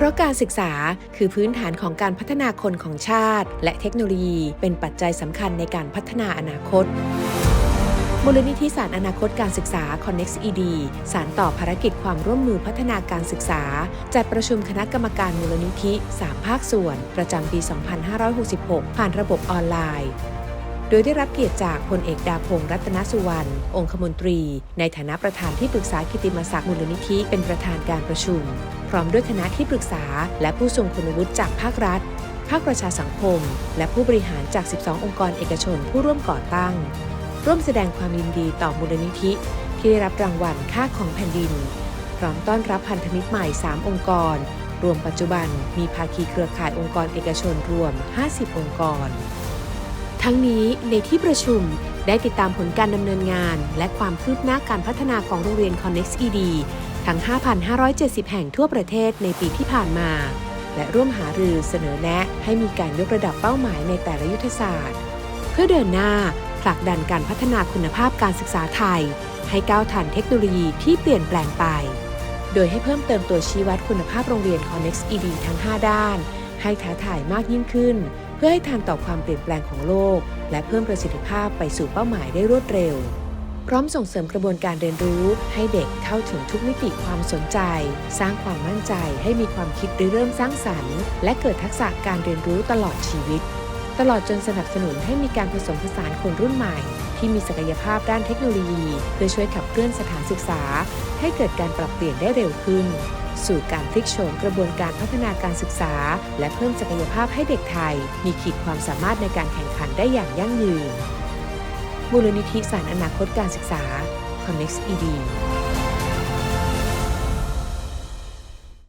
เพราะการศึกษาคือพื้นฐานของการพัฒนาคนของชาติ และเทคโนโลยีเป็นปัจจัยสำคัญในการพัฒนาอนาคตมูลนิธิสารอนาคตการศึกษา Connex ED สารต่อภารกิจความร่วมมือพัฒนาการศึกษา จัดประชุมคณะกรรมการมูลนิธิ 3 ภาคส่วน ประจำปี 2566 ผ่านระบบออนไลน์ โดยได้รับเกียรติจากพลเอกดาพงษ์รัตนสุวรรณ องคมนตรี ในฐานะประธานที่ปรึกษากิติมศักดิ์มูลนิธิเป็นประธานการประชุม พร้อมด้วยคณะที่ปรึกษา และผู้ทรงคุณวุฒิจากภาครัฐ ภาคประชาสังคม และผู้บริหารจาก 12 องค์กรเอกชนผู้ร่วมก่อตั้ง ร่วมแสดงความยินดีต่อมูลนิธิ ที่ได้รับรางวัลค่าของแผ่นดิน พร้อมต้อนรับพันธมิตรใหม่ 3 องค์กรรวมปัจจุบันมีภาคีเครือข่ายองค์กรเอกชนรวม 50 องค์กร ทั้งนี้ในที่ประชุมได้ติดตามผลการดำเนินงาน และความคืบหน้าการพัฒนาของโรงเรียน Connex ED ทั้ง 5,570 แห่งทั่วประเทศในปีที่ผ่านมา และร่วมหารือเสนอแนะให้มีการยกระดับเป้าหมายในแต่ละยุทธศาสตร์ เพื่อเดินหน้าผลักดันการพัฒนาคุณภาพการศึกษาไทย ให้ก้าวทันเทคโนโลยีที่เปลี่ยนแปลงไป โดยให้เพิ่มเติมตัวชี้วัดคุณภาพโรงเรียน Connex ED ทั้ง 5 ด้าน ให้ท้าทายมากยิ่งขึ้น พื่อให้ทันต่อความเปลี่ยนแปลงของโลก และเพิ่มประสิทธิภาพไปสู่เป้าหมายได้รวดเร็ว พร้อมส่งเสริมกระบวนการเรียนรู้ให้เด็กเข้าถึงทุกมิติความสนใจ สร้างความมั่นใจให้มีความคิดริเริ่มสร้างสรรค์ และเกิดทักษะการเรียนรู้ตลอดชีวิต ตลอดจนสนับสนุนให้มีการผสมผสานคนรุ่นใหม่ ที่มีศักยภาพด้านเทคโนโลยี เพื่อช่วยขับเคลื่อนสถานศึกษา ให้เกิดการปรับเปลี่ยนได้เร็วขึ้น สู่การพลิกโฉมกระบวนการพัฒนาการศึกษา และเพิ่มศักยภาพให้เด็กไทย มีขีดความสามารถในการแข่งขันได้อย่างยั่งยืน มูลนิธิสารอนาคตการศึกษา ConnectED